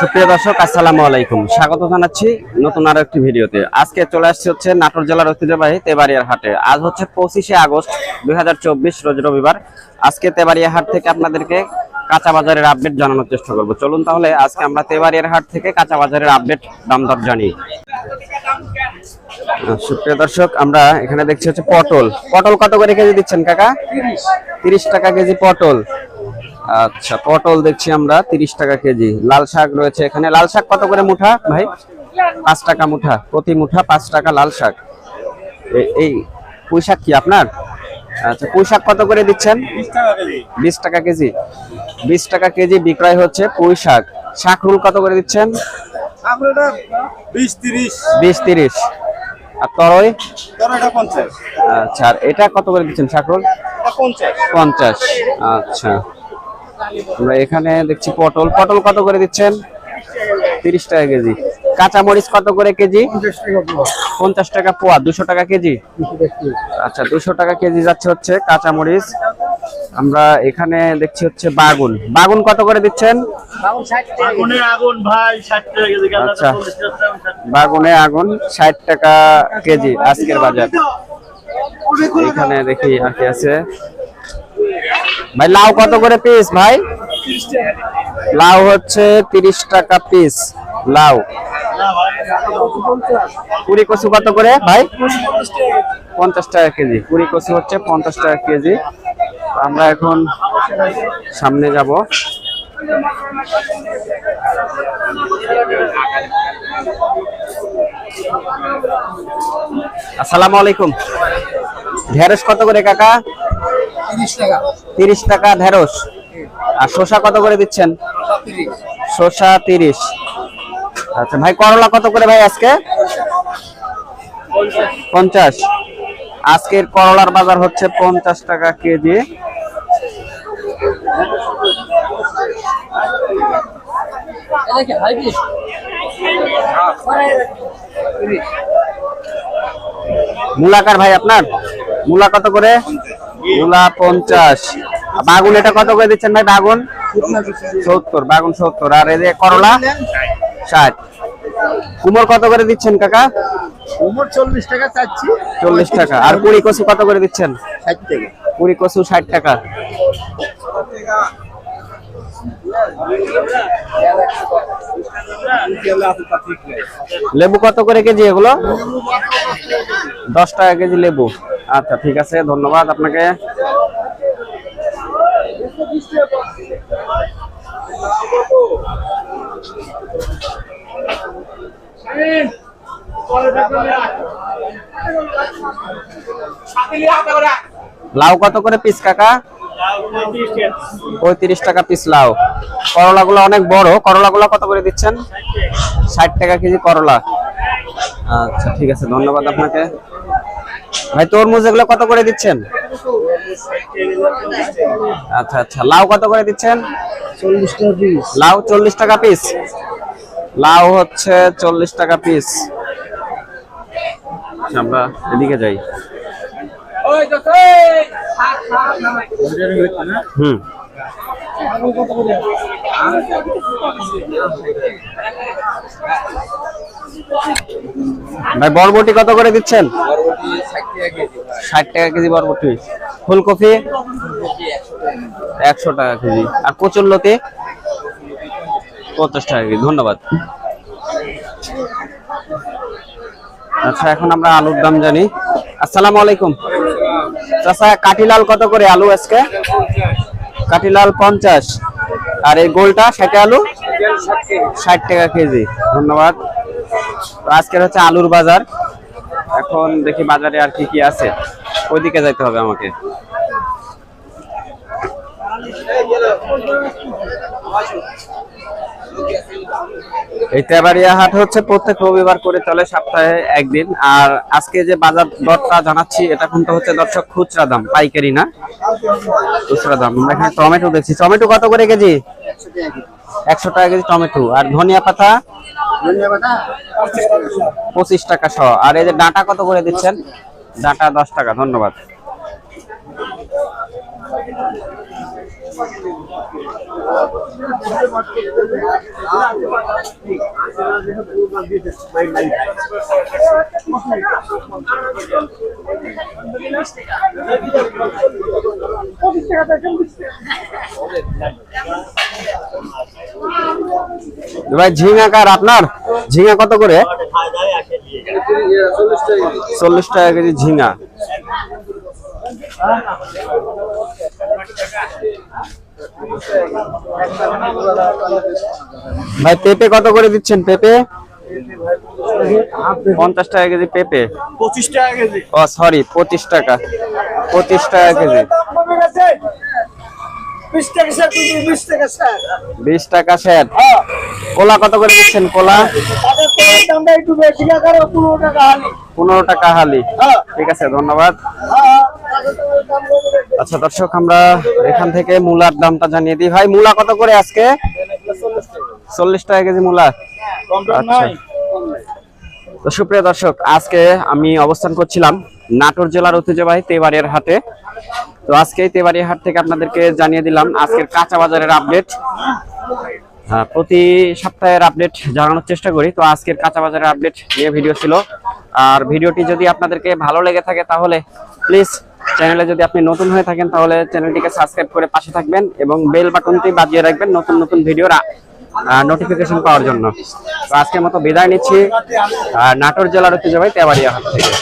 সুপ্রিয় দর্শক, আসসালামু আলাইকুম। স্বাগত জানাচ্ছি নতুন আরও একটি ভিডিওতে। আজকে চলে আসছে হচ্ছে নাটোর জেলার ঐতিহ্যবাহী তেবাড়িয়ার হাটে। আজ হচ্ছে পঁচিশে আগস্ট দু হাজার চব্বিশ, রোজ রবিবার। আজকে তেবাড়িয়া হাট থেকে আপনাদেরকে কাঁচা বাজারের আপডেট জানানোর চেষ্টা করব। চলুন তাহলে আজকে আমরা তেবাড়িয়ার হাট থেকে কাঁচা বাজারের আপডেট দাম দর জানি। সুপ্রিয় দর্শক, আমরা এখানে দেখছি হচ্ছে পটল। পটল কত করে কেজি দিচ্ছেন কাকা? তিরিশ টাকা কেজি পটল। আচ্ছা পটল দেখছি আমরা তিরিশ টাকা কেজি। লাল শাক রয়েছে এখানে। লাল শাক কত করে মুঠা ভাই? পাঁচ টাকা মুঠা প্রতি মুঠা পাঁচ টাকা লাল শাক। এই পুঁই শাক কি আপনার? আচ্ছা পুঁই শাক কত করে দিচ্ছেন? বিশ টাকা কেজি। বিশ টাকা কেজি। বিক্রয় হচ্ছে পুঁই শাক। শাক রুল কত করে দিচ্ছেন? বিশ তিরিশ। আর তরই? আচ্ছা আর এটা কত করে দিচ্ছেন শাক রুল? পঞ্চাশ। আচ্ছা। আমরা এখানে দেখছি পটল। পটল কত করে দিচ্ছেন? তিরিশ টাকা কেজি। কাঁচা মরিচ কত করে কেজি? পঞ্চাশ টাকা পোয়া। দুশো টাকা কেজি? আচ্ছা দুশো টাকা কেজি যাচ্ছে হচ্ছে কাঁচা মরিচ আমরা এখানে দেখছি হচ্ছে বাগুন। বাগুন কত করে দিচ্ছেন? আচ্ছা। বাগুনে আগুন ষাট টাকা কেজি আজকের বাজার। এখানে দেখি আর কি আছে। ভাই, লাউ কত করে পিস ভাই? লাউ হচ্ছে তিরিশ টাকা পিস লাউ। কুড়ি কচু কত করে ভাই? পঞ্চাশ টাকা কেজি। কুড়ি কচু হচ্ছে পঞ্চাশ টাকা কেজি। আমরা এখন সামনে যাব। আসসালামু আলাইকুম। ঢেঁড়স কত করে কাকা? তিরিশ টাকা। ঢেঁড়স। আর শসা কত করে দিচ্ছেন? শসা তিরিশ। আচ্ছা ভাই করলা কত করে ভাই আজকে? পঞ্চাশ। আজকের করলার বাজার হচ্ছে পঞ্চাশ টাকা কেজি। মূলাকার ভাই আপনার? মূলা কত করে? মূলা পঞ্চাশ। বাগুন এটা কত করে দিচ্ছেন ভাই বাগুন? সত্তর বাগুন সত্তর। আর এই যে করলা? ষাট। কুমোর কত করে দিচ্ছেন কাকা? চল্লিশ টাকা চাচ্ছি। চল্লিশ টাকা। আর কুড়ি কচু কত করে দিচ্ছেন? ষাট টাকা। কুড়ি কচু ষাট টাকা। লেবু কত করে কেজি এগুলো? দশ টাকা কেজি লেবু। আচ্ছা ঠিক আছে, ধন্যবাদ আপনাকে। লাউ কত করে পিস কাকা? পঁয়ত্রিশ টাকা পিস লাউ। করলা গুলো অনেক বড় করলা গুলো কত করে দিচ্ছেন? ষাট টাকা কেজি করলা। আচ্ছা ঠিক আছে, ধন্যবাদ আপনাকে। ভাই তরমুজ এগুলো কত করে দিচ্ছেন? আচ্ছা আচ্ছা। লাউ কত করে দিচ্ছেন? লাউ চল্লিশ টাকা পিস লাউ হচ্ছে চল্লিশ টাকা পিস আচ্ছা, আমরা এদিকে যাই। হুম। ভাই বরবটি কত করে দিচ্ছেন? ষাট টাকা কেজি বরবটি। ফুলকপি একশো টাকা কেজি। আর কচুরলতি পঞ্চাশ টাকা কেজি। ধন্যবাদ। আচ্ছা এখন আমরা আলুর দাম জানি। আসসালামু আলাইকুম। চাচা, কাঠিলাল কত করে আলু আজকে? কাঠিলাল পঞ্চাশ। আর এই গোলটা, ষাটে আলু? ষাট টাকা কেজি। ধন্যবাদ। আজকের হচ্ছে আলুর বাজার। এখন দেখি বাজারে আর কি কি আছে। ওইদিকে যাইতে হবে আমাকে। এই তেবাড়িয়া হাট হচ্ছে প্রত্যেক রবিবার করে চলে সপ্তাহে একদিন। আর আজকে যে বাজার দরটা জানাচ্ছি, এটা কিন্তু হচ্ছে দর্শক খুচরা দাম, পাইকারি না? খুচরা দাম। এখানে টমেটো দেখছি টমেটো কত করে কেজি? একশো টাকা কেজি টমেটো। আর ধনিয়া পাতা? পঁচিশ টাকা শ আর এই যে ডাঁটা কত করে দিচ্ছেন? ডাটা দশ টাকা ধন্যবাদ। ভাই ঝিঙা কার আপনার? ঝিঙা কত করে? চল্লিশ টাকা কেজি ঝিঙা। ভাই পেঁপে কত করে দিচ্ছেন পেঁপে? পঞ্চাশ টাকা কেজি পেঁপে। পঁচিশ টাকা কেজি। ও সরি পঁচিশ টাকা। পঁচিশ টাকা কেজি। বিশ টাকা স্যার বিশ টাকা স্যার। বিশ টাকা সেট কোলা কত করে দিচ্ছেন কোলা? পনেরো টাকা হালি। হালি। ঠিক আছে ধন্যবাদ। আচ্ছা দর্শক আমরা এখান থেকে মূলার দামটা জানিয়ে দিই। ভাই মূলা কত করে আজকে? চল্লিশ টাকা কেজি মূলা। আচ্ছা। তো সুপ্রিয় দর্শক আজকে আমি অবস্থান করছিলাম নাটোর জেলার ঐতিহ্যবাহী তেবাড়িয়ার হাটে। তো আজকে এই তেবাড়িয়া হাট থেকে আপনাদেরকে জানিয়ে দিলাম আজকের কাঁচা বাজারের আপডেট হ্যাঁ, প্রতি সপ্তাহের আপডেট জানানোর চেষ্টা করি। তো আজকের কাঁচা বাজারের আপডেট নিয়ে ভিডিও ছিল। আর ভিডিওটি যদি আপনাদেরকে ভালো লেগে থাকে তাহলে প্লিজ চ্যানেলে যদি আপনি নতুন হয়ে থাকেন তাহলে চ্যানেলটিকে সাবস্ক্রাইব করে পাশে থাকবেন এবং বেল বাটনটি বাজিয়ে রাখবেন নতুন নতুন ভিডিওর নোটিফিকেশন পাওয়ার জন্য। তো আজকের মতো বিদায় নিচ্ছি। নাটোর জেলার ঐতিহ্যবাহী তেবাড়িয়া হাট থেকে।